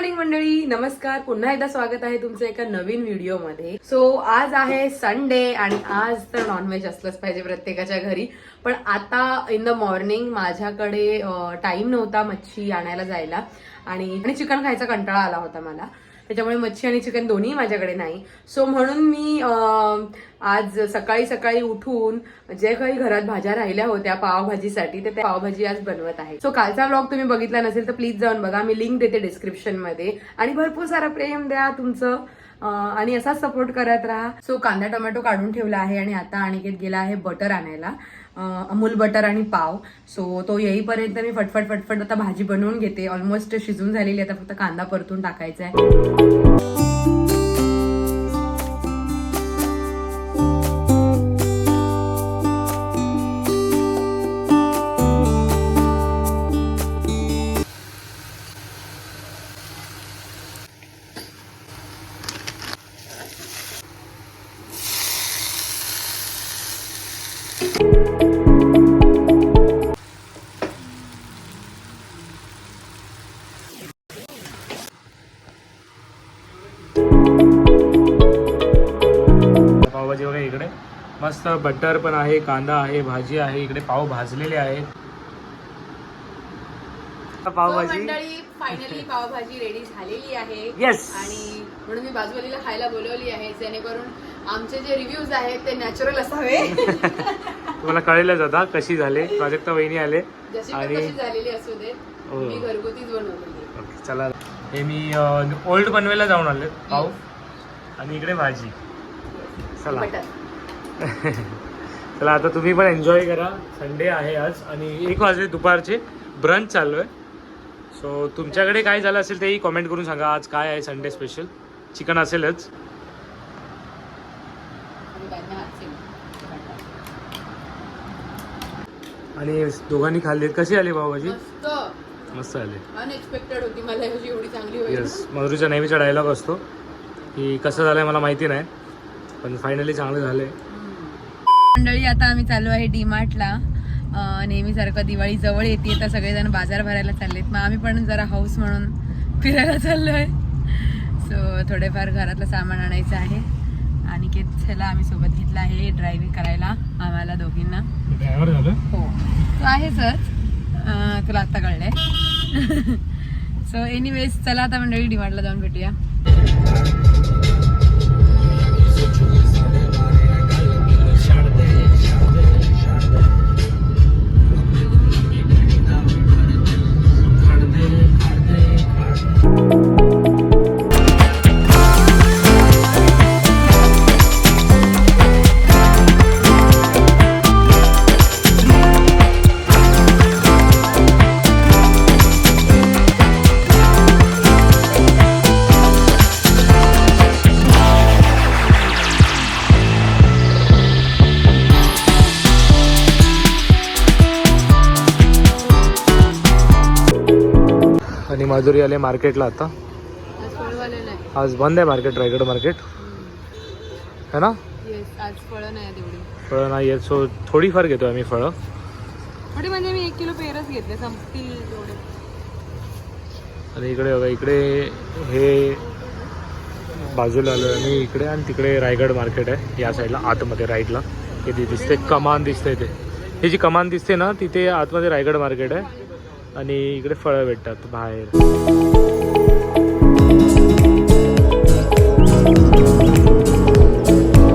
Morning मंडळी. नमस्कार. पुन्हा एकदा स्वागत आहे तुमचं एका नवीन व्हिडिओमध्ये. सो आज आहे संडे आणि आज तर नॉनव्हेज असलंच पाहिजे प्रत्येकाच्या घरी. पण आता इन द मॉर्निंग माझ्याकडे टाइम नव्हता मच्छी आणायला जायला. आणि आणि चिकन खायचा कंटाळा आला होता मला. त्याच्यामुळे मच्छी आणि चिकन दोन्ही माझ्याकडे नाही. सो म्हणून मी आज सकाळी सकाळी उठून जे काही घरात भाज्या राहिल्या होत्या पावभाजीसाठी तर त्या पावभाजी आज बनवत आहे. सो कालचा ब्लॉग तुम्ही बघितला नसेल तर प्लीज जाऊन बघा. मी लिंक देते डिस्क्रिप्शनमध्ये. आणि भरपूर सारा प्रेम द्या तुमचं. आणि असाच सपोर्ट करत राहा. सो कांदा टोमॅटो काढून ठेवला आहे आणि आता अनिकेत गेला आहे बटर आणायला. अमूल बटर आणि पाव. सो तो येईपर्यंत मी फटफट फटफट आता भाजी बनवून घेते. ऑलमोस्ट शिजून झालेली आहे. आता फक्त कांदा परतून टाकायचा आहे. मस्त बटर पण आहे कांदा आहे भाजी आहे इकडे पाव भाजलेले आहेत. पावभाजी मंडळी फायनली पावभाजी रेडी झालेली आहे. Yes. आणि म्हणून मी बाजूवालीला खायला बोलवली आहे जेणेकरून आमचे जे रिव्ह्यूज आहेत ते नॅचरल असावे. तुम्हाला कळेलच आता कशी झाले. प्राजक्ता वहिनी आले. जशी आणि- पण कशी झालेली असू दे हो. मी घरगुतीच बनवलेली ओके, चला. हे मी ओल्ड पनवेलला जाऊन आले पाव. आणि इकडे भाजी. चला. बटर. चला आता तुम्ही पण एन्जॉय करा. संडे आहे आज आणि एक वाजले दुपारचे. ब्रंच चालू आहे सो तुमच्याकडे काय झालं असेल तेही कॉमेंट करून सांगा. आज काय आहे संडे स्पेशल चिकन असेलच. आणि दोघांनी खाल्ली कशी आली पावभाजी मस्त. मस्त आली. अनएक्सपेक्टेड होती. मला ह्याची एवढी चांगली होईल येस मधुरीचा नेहमीचा डायलॉग असतो. की कसं झालंय मला माहिती नाही. पण फायनली चांगलं झालंय. मंडळी आता आम्ही चालू आहे डीमार्टला नेहमीसारखं दिवाळी जवळ येते तर सगळेजण बाजार भरायला चाललेत. मग आम्ही पण जरा हाऊस म्हणून फिरायला चाललोय. सो थोडेफार घरातलं सामान आणायचं आहे. आणि ह्याला आम्ही सोबत घेतला आहे ड्रायव्हिंग करायला आम्हाला दोघींना. हो. तो आहेसच अं, तुला आत्ता कळलंय. सो एनिवेज चला आता मंडळी डीमार्टला जाऊन भेटूया. आणि माधुरी आले मार्केटला आता. आज बंद आहे मार्केट रायगड मार्केट. है ना? फळं नाही आहेत. सो थोडीफार घेतो आम्ही फळं. थोडी म्हणजे मी एक किलो पेरच घेतले संपतील आणि इकडे बघा इकडे हे बाजूला आलो आणि इकडे आणि तिकडे रायगड मार्केट आहे. या साईडला आतमध्ये राईटला इथे दिसते कमान दिसते ते. ही जी कमान दिसते ना तिथे आतमध्ये रायगड मार्केट आहे. आणि इकडे फळं भेटतात बाहेर.